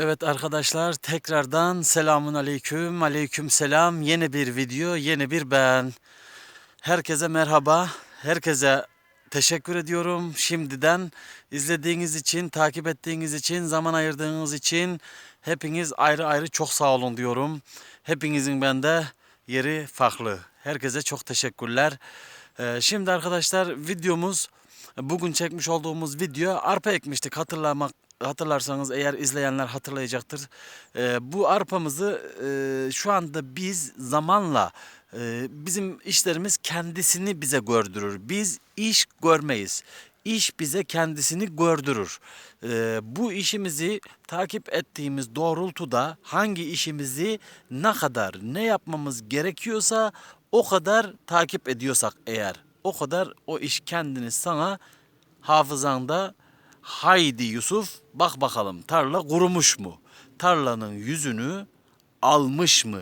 Evet arkadaşlar tekrardan selamun aleyküm aleyküm selam. Yeni bir video yeni bir ben. Herkese merhaba herkese teşekkür ediyorum. Şimdiden izlediğiniz için takip ettiğiniz için zaman ayırdığınız için hepiniz ayrı ayrı çok sağ olun diyorum. Hepinizin bende yeri farklı. Herkese çok teşekkürler. Ee, şimdi arkadaşlar videomuz bugün çekmiş olduğumuz video arpa ekmiştik hatırlamak hatırlarsanız eğer izleyenler hatırlayacaktır. Ee, bu arpamızı e, şu anda biz zamanla e, bizim işlerimiz kendisini bize gördürür. Biz iş görmeyiz. İş bize kendisini gördürür. Ee, bu işimizi takip ettiğimiz doğrultuda hangi işimizi ne kadar ne yapmamız gerekiyorsa o kadar takip ediyorsak eğer o kadar o iş kendini sana hafızanda haydi Yusuf bak bakalım tarla kurumuş mu? Tarlanın yüzünü almış mı?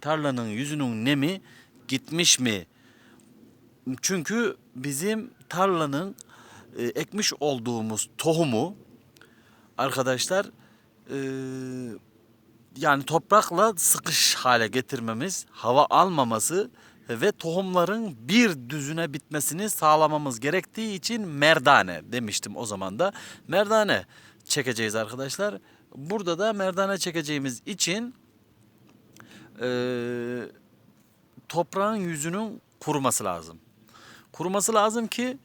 Tarlanın yüzünün nemi gitmiş mi? Çünkü bizim tarlanın e, ekmiş olduğumuz tohumu arkadaşlar e, yani toprakla sıkış hale getirmemiz, hava almaması ve tohumların bir düzüne bitmesini sağlamamız gerektiği için merdane demiştim o zaman da. Merdane çekeceğiz arkadaşlar. Burada da merdane çekeceğimiz için eee toprağın yüzünün kuruması lazım. Kuruması lazım ki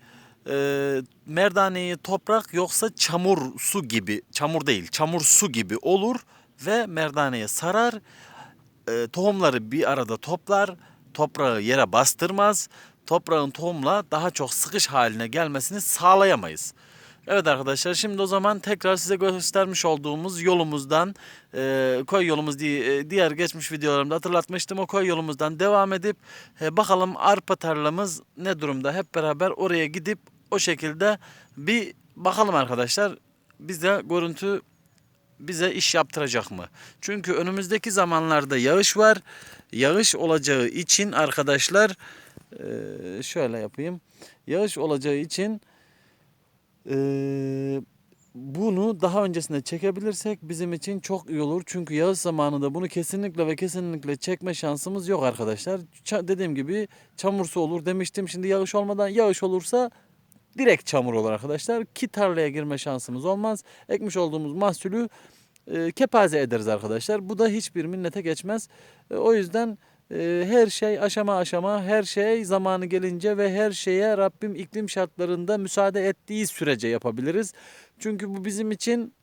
e, merdaneyi toprak yoksa çamur su gibi, çamur değil, çamur su gibi olur ve merdaneye sarar. E, tohumları bir arada toplar, toprağı yere bastırmaz. Toprağın tohumla daha çok sıkış haline gelmesini sağlayamayız. Evet arkadaşlar şimdi o zaman tekrar size göstermiş olduğumuz yolumuzdan e, koy yolumuz diye e, diğer geçmiş videolarımda hatırlatmıştım. O koy yolumuzdan devam edip e, bakalım arpa tarlamız ne durumda hep beraber oraya gidip o şekilde bir bakalım arkadaşlar bize görüntü bize iş yaptıracak mı? Çünkü önümüzdeki zamanlarda yağış var. Yağış olacağı için arkadaşlar e, şöyle yapayım. Yağış olacağı için ee, bunu daha öncesinde çekebilirsek bizim için çok iyi olur. Çünkü yağış zamanında bunu kesinlikle ve kesinlikle çekme şansımız yok arkadaşlar. Dediğim gibi çamur su olur demiştim. Şimdi yağış olmadan yağış olursa direkt çamur olur arkadaşlar. Ki tarlaya girme şansımız olmaz. Ekmiş olduğumuz mahsulü e, kepaze ederiz arkadaşlar. Bu da hiçbir minnete geçmez. E, o yüzden e, her şey aşama aşama, her şey zamanı gelince ve her şeye Rabbim iklim şartlarında müsaade ettiği sürece yapabiliriz. Çünkü bu bizim için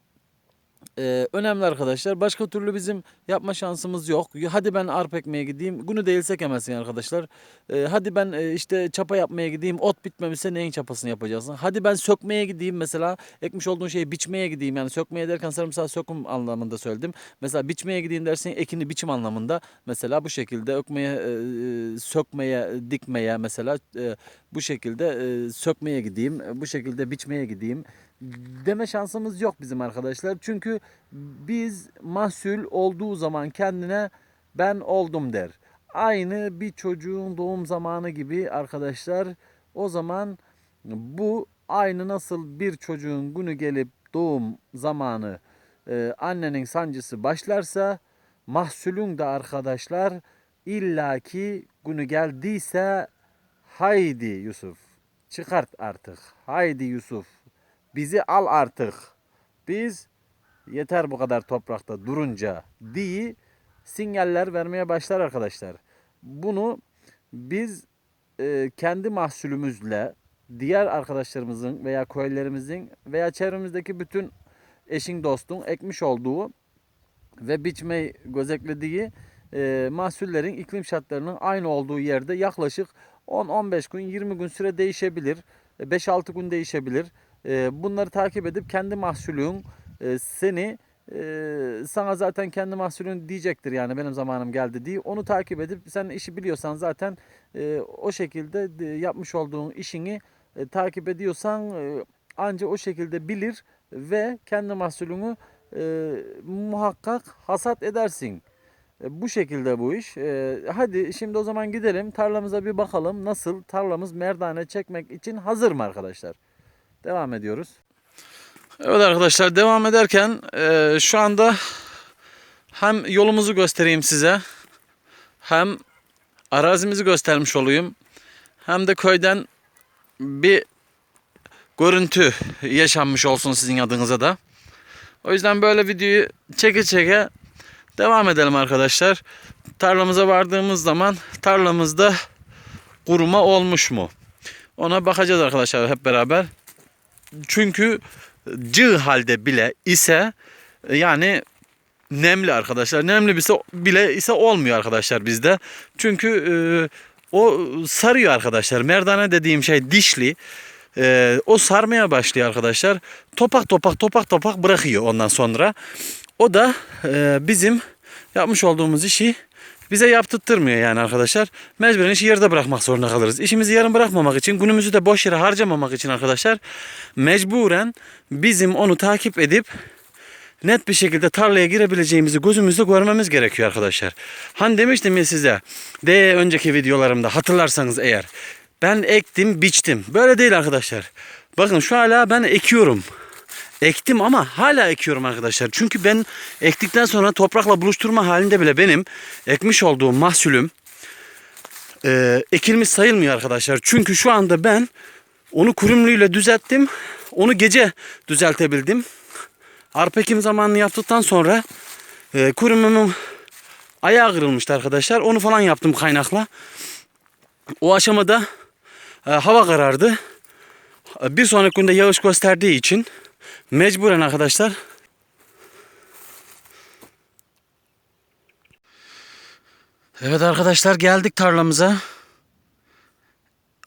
ee, önemli arkadaşlar. Başka türlü bizim yapma şansımız yok. Hadi ben arpa ekmeye gideyim. Günü değil sekemezsin arkadaşlar. Ee, hadi ben e, işte çapa yapmaya gideyim. Ot bitmemişse neyin çapasını yapacaksın? Hadi ben sökmeye gideyim mesela. Ekmiş olduğun şeyi biçmeye gideyim. Yani sökmeye derken sarımsağı söküm anlamında söyledim. Mesela biçmeye gideyim dersin ekini biçim anlamında. Mesela bu şekilde ökmeye, e, e, sökmeye, dikmeye mesela e, bu şekilde e, sökmeye gideyim. Bu şekilde biçmeye gideyim deme şansımız yok bizim arkadaşlar. Çünkü biz mahsul olduğu zaman kendine ben oldum der. Aynı bir çocuğun doğum zamanı gibi arkadaşlar. O zaman bu aynı nasıl bir çocuğun günü gelip doğum zamanı e, annenin sancısı başlarsa mahsulün de arkadaşlar illaki günü geldiyse haydi Yusuf çıkart artık. Haydi Yusuf bizi al artık. Biz yeter bu kadar toprakta durunca diye sinyaller vermeye başlar arkadaşlar. Bunu biz e, kendi mahsulümüzle diğer arkadaşlarımızın veya köylerimizin veya çevremizdeki bütün eşin dostun ekmiş olduğu ve biçmeyi gözetlediği e, mahsullerin iklim şartlarının aynı olduğu yerde yaklaşık 10-15 gün 20 gün süre değişebilir. 5-6 gün değişebilir. E, bunları takip edip kendi mahsulün e, seni e, sana zaten kendi mahsulün diyecektir yani benim zamanım geldi diye. Onu takip edip sen işi biliyorsan zaten e, o şekilde de yapmış olduğun işini takip ediyorsan anca o şekilde bilir ve kendi mahsulünü muhakkak hasat edersin. Bu şekilde bu iş. Hadi şimdi o zaman gidelim tarlamıza bir bakalım nasıl tarlamız merdane çekmek için hazır mı arkadaşlar? Devam ediyoruz. Evet arkadaşlar devam ederken e, şu anda hem yolumuzu göstereyim size hem arazimizi göstermiş olayım hem de köyden bir görüntü yaşanmış olsun sizin adınıza da. O yüzden böyle videoyu çeke çeke devam edelim arkadaşlar. Tarlamıza vardığımız zaman tarlamızda kuruma olmuş mu? Ona bakacağız arkadaşlar hep beraber. Çünkü cığ halde bile ise yani nemli arkadaşlar. Nemli bile, bile ise olmuyor arkadaşlar bizde. Çünkü e, o sarıyor arkadaşlar. Merdane dediğim şey dişli. E, o sarmaya başlıyor arkadaşlar. Topak topak topak topak bırakıyor ondan sonra. O da e, bizim yapmış olduğumuz işi bize yaptırtmıyor yani arkadaşlar. Mecburen işi yarıda bırakmak zorunda kalırız. İşimizi yarım bırakmamak için, günümüzü de boş yere harcamamak için arkadaşlar mecburen bizim onu takip edip net bir şekilde tarlaya girebileceğimizi gözümüzde görmemiz gerekiyor arkadaşlar. Hani demiştim ya size de önceki videolarımda hatırlarsanız eğer ben ektim biçtim. Böyle değil arkadaşlar. Bakın şu hala ben ekiyorum. Ektim ama hala ekiyorum arkadaşlar. Çünkü ben ektikten sonra toprakla buluşturma halinde bile benim ekmiş olduğum mahsulüm e, ekilmiş sayılmıyor arkadaşlar. Çünkü şu anda ben onu kurumluyla düzelttim. Onu gece düzeltebildim. Arpa ekim zamanını yaptıktan sonra e, kurumumun ayağı kırılmıştı arkadaşlar. Onu falan yaptım kaynakla. O aşamada e, hava karardı. E, Bir sonraki günde yağış gösterdiği için mecburen arkadaşlar Evet arkadaşlar geldik tarlamıza.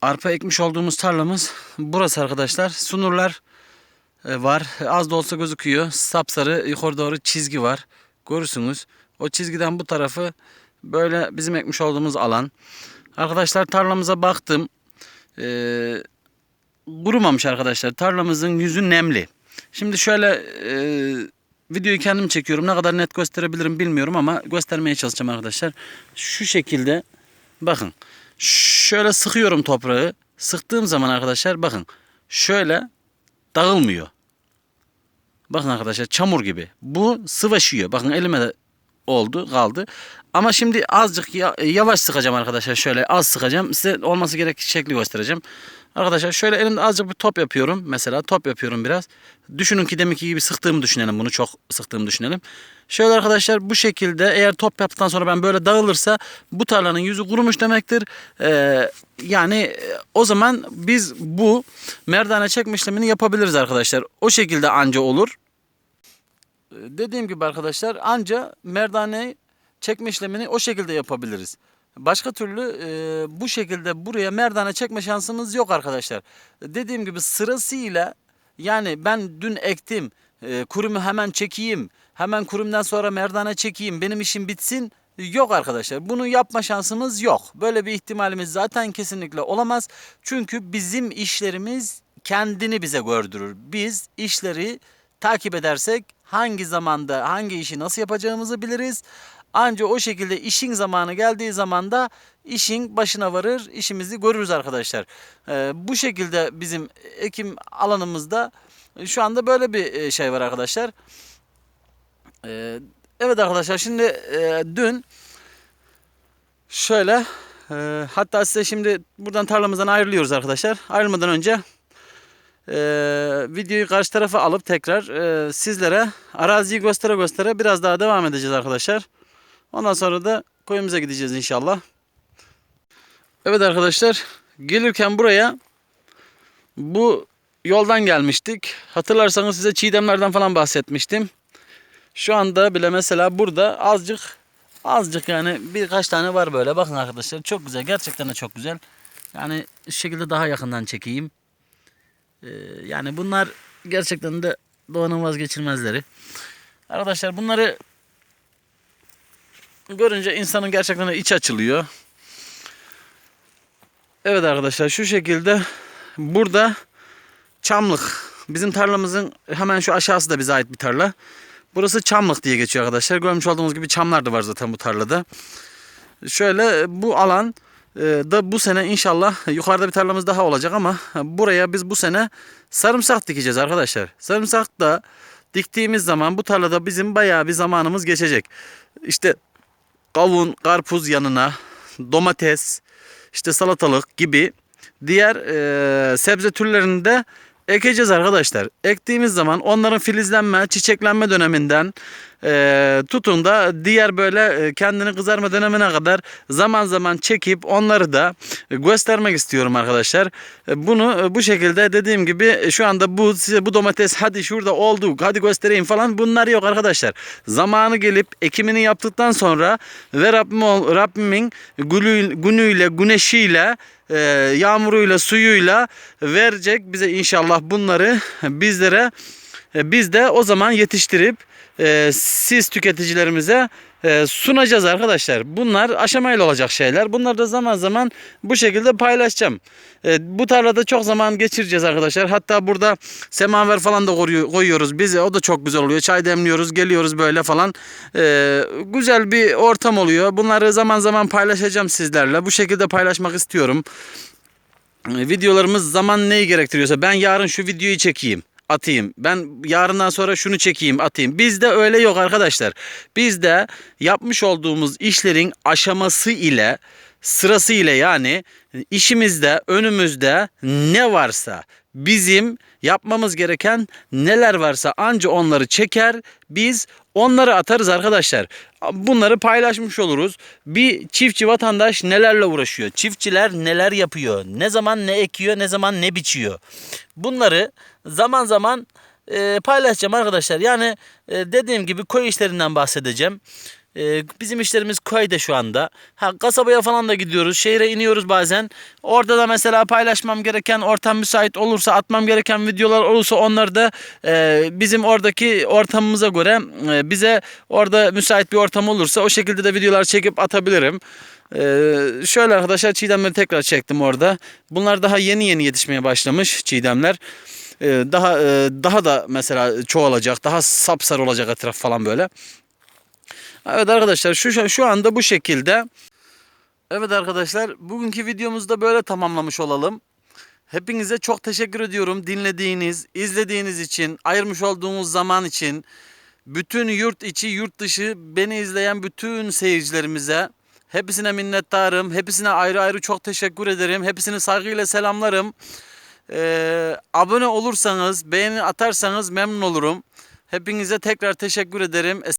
Arpa ekmiş olduğumuz tarlamız burası arkadaşlar. Sunurlar e, var. Az da olsa gözüküyor. Sapsarı yukarı doğru çizgi var. Görürsünüz. O çizgiden bu tarafı böyle bizim ekmiş olduğumuz alan. Arkadaşlar tarlamıza baktım. Ee, kurumamış arkadaşlar. Tarlamızın yüzü nemli. Şimdi şöyle e, videoyu kendim çekiyorum. Ne kadar net gösterebilirim bilmiyorum ama göstermeye çalışacağım arkadaşlar. Şu şekilde bakın. Şöyle sıkıyorum toprağı. Sıktığım zaman arkadaşlar bakın. Şöyle dağılmıyor. Bakın arkadaşlar çamur gibi. Bu sıvaşıyor. Bakın elime de oldu kaldı. Ama şimdi azıcık ya- yavaş sıkacağım arkadaşlar. Şöyle az sıkacağım. Size olması gereken şekli göstereceğim. Arkadaşlar şöyle elimde azıcık bir top yapıyorum. Mesela top yapıyorum biraz. Düşünün ki deminki gibi sıktığımı düşünelim bunu. Çok sıktığımı düşünelim. Şöyle arkadaşlar bu şekilde eğer top yaptıktan sonra ben böyle dağılırsa bu tarlanın yüzü kurumuş demektir. Ee, yani e, o zaman biz bu merdane çekme işlemini yapabiliriz arkadaşlar. O şekilde anca olur. Dediğim gibi arkadaşlar anca merdane çekme işlemini o şekilde yapabiliriz. Başka türlü e, bu şekilde buraya merdane çekme şansımız yok arkadaşlar. Dediğim gibi sırasıyla yani ben dün ektim e, kurumu hemen çekeyim hemen kurumdan sonra merdane çekeyim benim işim bitsin yok arkadaşlar. Bunu yapma şansımız yok. Böyle bir ihtimalimiz zaten kesinlikle olamaz. Çünkü bizim işlerimiz kendini bize gördürür. Biz işleri takip edersek hangi zamanda hangi işi nasıl yapacağımızı biliriz. Anca o şekilde işin zamanı geldiği zaman da işin başına varır, işimizi görürüz arkadaşlar. Ee, bu şekilde bizim ekim alanımızda şu anda böyle bir e, şey var arkadaşlar. Ee, evet arkadaşlar şimdi e, dün şöyle e, hatta size şimdi buradan tarlamızdan ayrılıyoruz arkadaşlar. Ayrılmadan önce e, videoyu karşı tarafa alıp tekrar e, sizlere araziyi göstere göstere biraz daha devam edeceğiz arkadaşlar. Ondan sonra da koyumuza gideceğiz inşallah. Evet arkadaşlar gelirken buraya bu yoldan gelmiştik. Hatırlarsanız size çiğdemlerden falan bahsetmiştim. Şu anda bile mesela burada azıcık azıcık yani birkaç tane var böyle. Bakın arkadaşlar çok güzel. Gerçekten de çok güzel. Yani şu şekilde daha yakından çekeyim. Ee, yani bunlar gerçekten de doğanın vazgeçilmezleri. Arkadaşlar bunları görünce insanın gerçekten iç açılıyor. Evet arkadaşlar şu şekilde burada çamlık. Bizim tarlamızın hemen şu aşağısı da bize ait bir tarla. Burası çamlık diye geçiyor arkadaşlar. Görmüş olduğunuz gibi çamlar da var zaten bu tarlada. Şöyle bu alan Ee, da bu sene inşallah yukarıda bir tarlamız daha olacak ama buraya biz bu sene sarımsak dikeceğiz arkadaşlar. Sarımsak da diktiğimiz zaman bu tarlada bizim bayağı bir zamanımız geçecek. İşte kavun, karpuz yanına domates, işte salatalık gibi diğer e, sebze türlerini de ekeceğiz arkadaşlar. Ektiğimiz zaman onların filizlenme, çiçeklenme döneminden e, tutun da diğer böyle e, kendini kızarma dönemine kadar zaman zaman çekip onları da göstermek istiyorum arkadaşlar. E, Bunu e, bu şekilde dediğim gibi şu anda bu size bu domates hadi şurada oldu hadi göstereyim falan bunlar yok arkadaşlar. Zamanı gelip ekimini yaptıktan sonra ve Rabbim, Rabbimin günüyle güneşiyle yağmuruyla suyuyla verecek bize inşallah bunları bizlere biz de o zaman yetiştirip e, siz tüketicilerimize e, sunacağız arkadaşlar. Bunlar aşamayla olacak şeyler. Bunları da zaman zaman bu şekilde paylaşacağım. E, bu tarlada çok zaman geçireceğiz arkadaşlar. Hatta burada semaver falan da koyuyoruz biz. O da çok güzel oluyor. Çay demliyoruz, geliyoruz böyle falan. E, güzel bir ortam oluyor. Bunları zaman zaman paylaşacağım sizlerle. Bu şekilde paylaşmak istiyorum. Videolarımız zaman neyi gerektiriyorsa ben yarın şu videoyu çekeyim atayım. Ben yarından sonra şunu çekeyim atayım. Bizde öyle yok arkadaşlar. Bizde yapmış olduğumuz işlerin aşaması ile sırası ile yani işimizde önümüzde ne varsa bizim yapmamız gereken neler varsa anca onları çeker biz onları atarız arkadaşlar. Bunları paylaşmış oluruz. Bir çiftçi vatandaş nelerle uğraşıyor? Çiftçiler neler yapıyor? Ne zaman ne ekiyor, ne zaman ne biçiyor? Bunları zaman zaman e, paylaşacağım arkadaşlar. Yani e, dediğim gibi koy işlerinden bahsedeceğim. E, bizim işlerimiz köyde şu anda. Ha, kasabaya falan da gidiyoruz. Şehre iniyoruz bazen. Orada da mesela paylaşmam gereken ortam müsait olursa atmam gereken videolar olursa onları da e, bizim oradaki ortamımıza göre e, bize orada müsait bir ortam olursa o şekilde de videolar çekip atabilirim. Ee, şöyle arkadaşlar çiğdemleri tekrar çektim orada. Bunlar daha yeni yeni yetişmeye başlamış çiğdemler. Ee, daha e, daha da mesela çoğalacak, daha sapsarı olacak etraf falan böyle. Evet arkadaşlar şu şu anda bu şekilde. Evet arkadaşlar bugünkü videomuzda böyle tamamlamış olalım. Hepinize çok teşekkür ediyorum dinlediğiniz, izlediğiniz için, ayırmış olduğunuz zaman için. Bütün yurt içi, yurt dışı beni izleyen bütün seyircilerimize hepsine minnettarım. Hepsine ayrı ayrı çok teşekkür ederim. Hepsini saygıyla selamlarım. Ee, abone olursanız, beğeni atarsanız memnun olurum. Hepinize tekrar teşekkür ederim.